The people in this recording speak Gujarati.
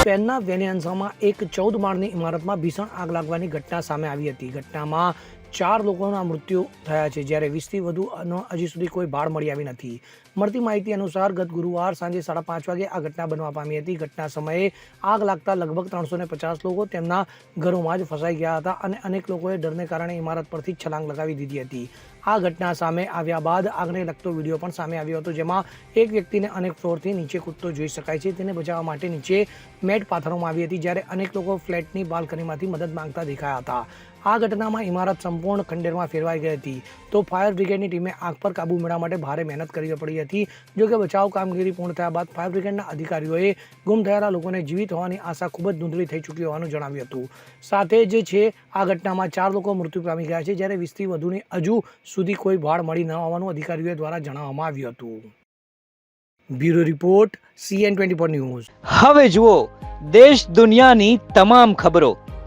સ્પેનના વેલેન્સામાં એક ચૌદ માળની ઇમારતમાં ભીષણ આગ લાગવાની ઘટના સામે આવી હતી. ઘટનામાં ચાર લોકોના મૃત્યુ થયા છે. જ્યારે વીસથી વધુનો હજી સુધી કોઈ ભાળ મળી આવી નથી. મળતી માહિતી અનુસાર ગત ગુરુવાર સાંજે સાડા પાંચ વાગે આ ઘટના બનવા પામી હતી. ઘટના સમયે આગ લાગતા લગભગ ત્રણસો ને પચાસ લોકો તેમના ઘરોમાં જ ફસાઈ ગયા હતા અને અનેક લોકોએ ડરને કારણે ઇમારત પરથી છલાંગ લગાવી દીધી હતી. આ ઘટના સામે આવ્યા બાદ આગને લગતો વીડિયો પણ સામે આવ્યો હતો, જેમાં એક વ્યક્તિને અનેક ફ્લોરથી નીચે કૂદતો જોઈ શકાય છે. તેને બચાવવા માટે નીચે મેટ પાથરવામાં આવી હતી, જ્યારે અનેક લોકો ફ્લેટની બાલ્કનીમાંથી મદદ માંગતા દેખાયા હતા. આ ઘટનામાં ઇમારત સંપૂર્ણ ખંડેરમાં ફેરવાઈ ગઈ હતી. તો ફાયર બ્રિગેડની ટીમે આગ પર કાબૂ મેળવવા માટે ભારે મહેનત કરવી પડી હતી. જો કે બચાવ કામગીરી પૂર્ણ થયા બાદ ફાયર બ્રિગેડના અધિકારીઓએ ગુમ થયેલા લોકોને જીવિત હોવાની આશા ખૂબ જ ધૂંધળી થઈ ચૂકી હોવાનું જણાવ્યું હતું. સાથે જ છે, આ ઘટનામાં ચાર લોકો મૃત્યુ પામી ગયા છે, જ્યારે વીસથી વધુની હજુ સુધી કોઈ ભાળ મળી ન હોવાનું અધિકારીઓ દ્વારા જણાવવામાં આવ્યું હતું. Bureau report, CN twenty four news. હવે જુઓ, દેશ દુનિયાની તમામ ખબરો.